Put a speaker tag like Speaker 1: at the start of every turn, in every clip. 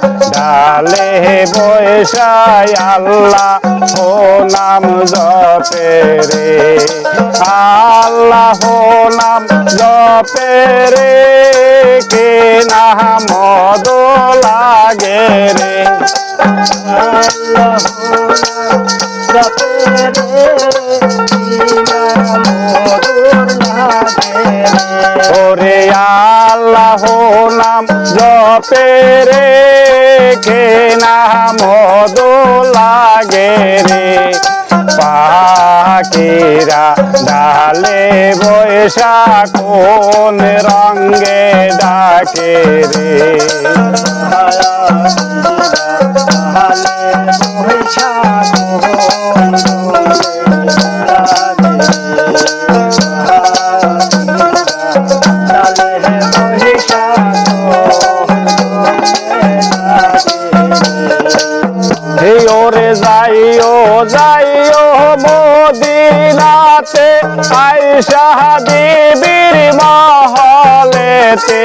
Speaker 1: ডালে বৈশায় আল্লাহ ও নাম জপে রে। আল্লাহ নাম জপে রে। কে নাম মদ লাগে রে। ওরে আল্লাহ নাম জপে রে। কে নাম মদ লাগে রে। পাখিরা ডালে বৈশা কোন রঙ্গে ডাকে রে। ওরে মহলেতে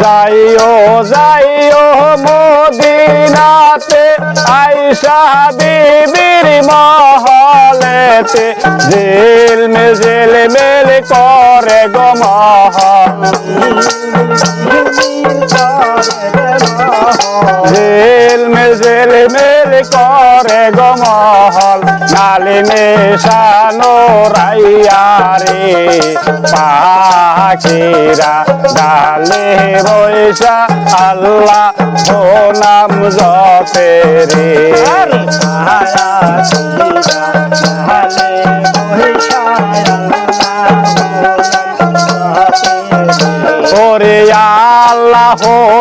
Speaker 1: যাইও যাইও মদিনাতে আইসা বিবির মহলেতে। জেল মে জেল মেল করে গো মহল। জেল মে জেল মেল করে গো মহল নালিনে শানো রাইয়ারে পাখিরা ডালে বৈশা আল্লাহ ও নাম জপে রে। ওরে আল্লাহ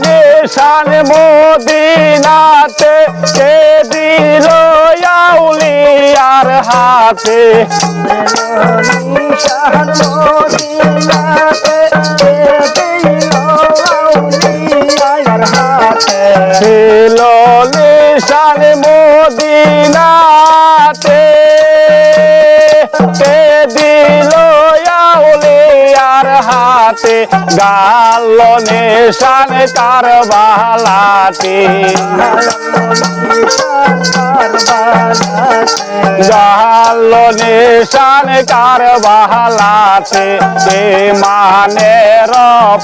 Speaker 1: নিশান মদিনাতে কে দিল আউলিয়ার হাতে? ছিল নিশান মদিনাতে আউলিয়ার হাতে গাল নিশান তার বালাতে। গাল নিশান কার বালাতে কে মানের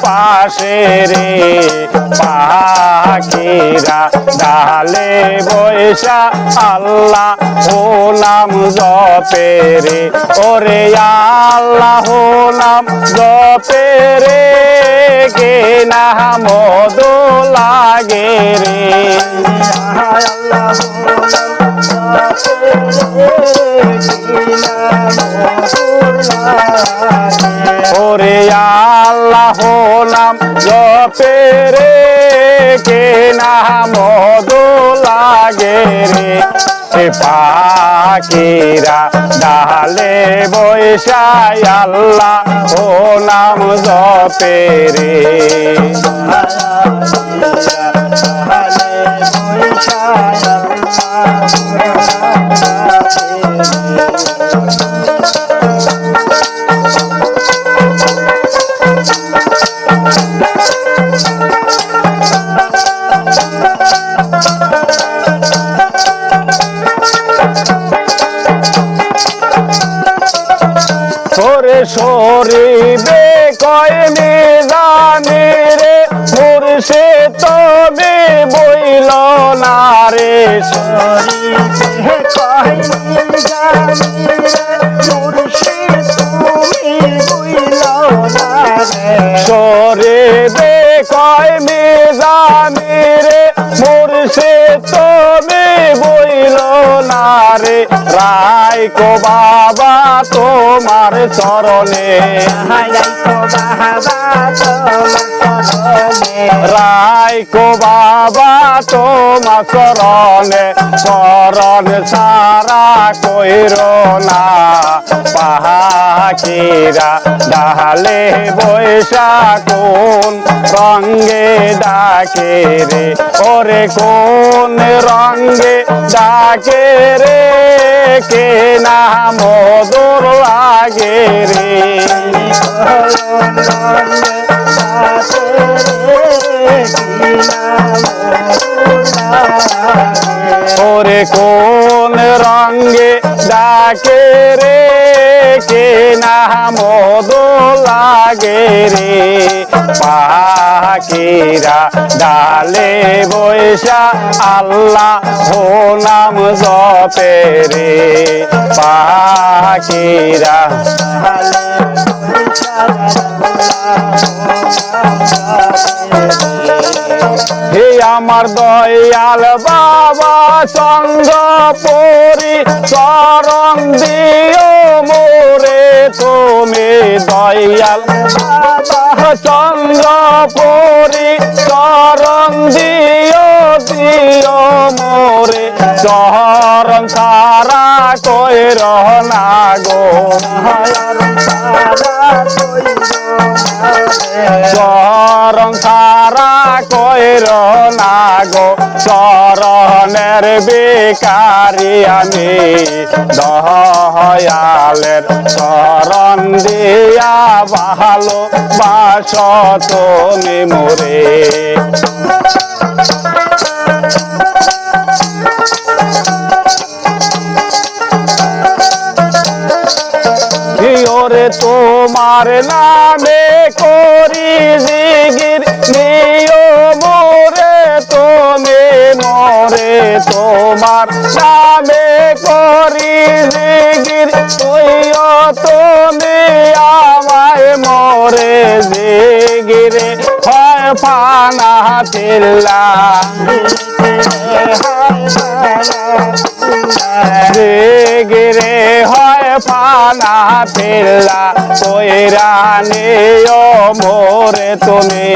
Speaker 1: পাশে রে। পাখিরা ডালে বৈশা আল্লাহ ও নাম জপে রে। ওরে আল্লাহ নাম জপে রে কে নাম দো লাগে রে। ওরে আল্লাহ নাম জপে রে কে নাম দো লাগে। রে। এ পাখিরা ডালে বৈশাই আল্লাহ ও নাম জপে রে। সরিবে কয় মিজানে রে মুর্শে তবে বইল না রে। সরিবে তুমি বইল না রে। সরিবে কয় মিজানে রে মুর্শে তুমি বইল না রে। রায় কোবা চরণে রায় কো বাবা তোমার চরণে, চরণ সারা কইর না। পাহাকিরা ডালে বৈশা কোন রঙ্গে ডাকে রে? ওরে কোন রঙ্গে ডাকে রে? কে না মধুর লাগে রে? ওরে কোন রঙ্গে ডাকে রে? কে না মধু লাগে রে? পাখিরা ডালে বৈশা আল্লাহ হো নাম জপে রে। পাখিরা হে আমার দয়াল বাবা চন্দ্রপুরি চরণ দিও মোরে তুমি দয়াল বাবা। চন্দ্রপুরি চরণ দিও দিও মোরে। চরণ সারা কই রহনা গো। চরণ সারা কইর না গো, চরণের বেকারি আমি। দয়ালের চরণ দিয়া ভালো বাস তুমি মোরে। তোমার নামে নামে করি জিগির তুইও তুমি আমায় মরে জিগিরে হয় ফানা তিল্লা গিরে, হয় ফানা ফিল্লা কইরা নিও মোরে তুমি।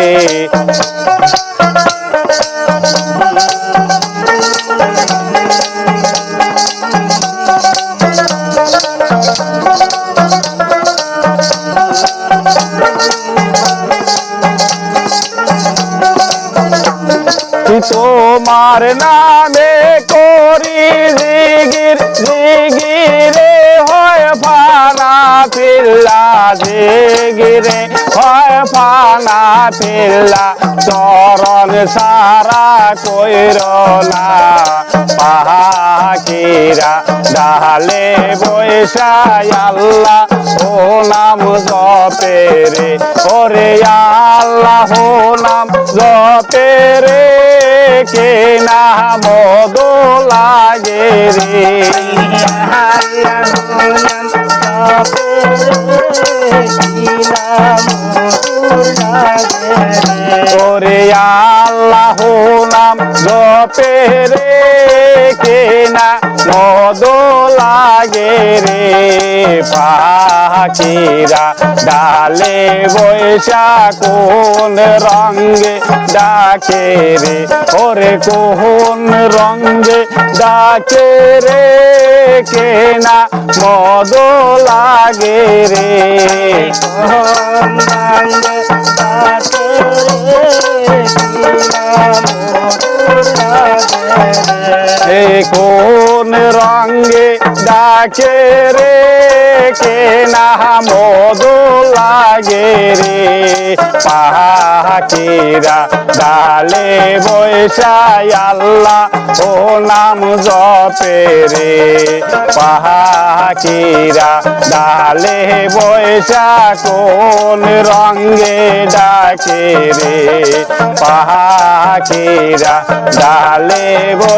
Speaker 1: তোমার নামে করি জিগির, জিগিরে হয় ফানা ফিল্লা জিগিরে হয় ফানা ফিল্লা চরণ সারা কইর না পাহাকিরা ডালে বৈশায় আল্লাহ, ও নাম জপে রে, ওরে আল্লাহ, ও নাম জপে রে, কে না মদ লাগে রে। জপে রে কে না মধু লাগে রে পাখিরা। ডালে বৈশা কোন রঙ্গে ডাকে রে? ওরে কোন রঙ্গে ডাকে রে? কে না মধু লাগে রে? কোন রঙে ডাকে রে কে না মধু লাগে রে। পাখিরা ডালে বৈশাই আল্লাহ ও নাম জপে রে। পাখিরা ডালে বৈশা কোন রঙে ডাকে রে। পাখিরা ডালে বৈ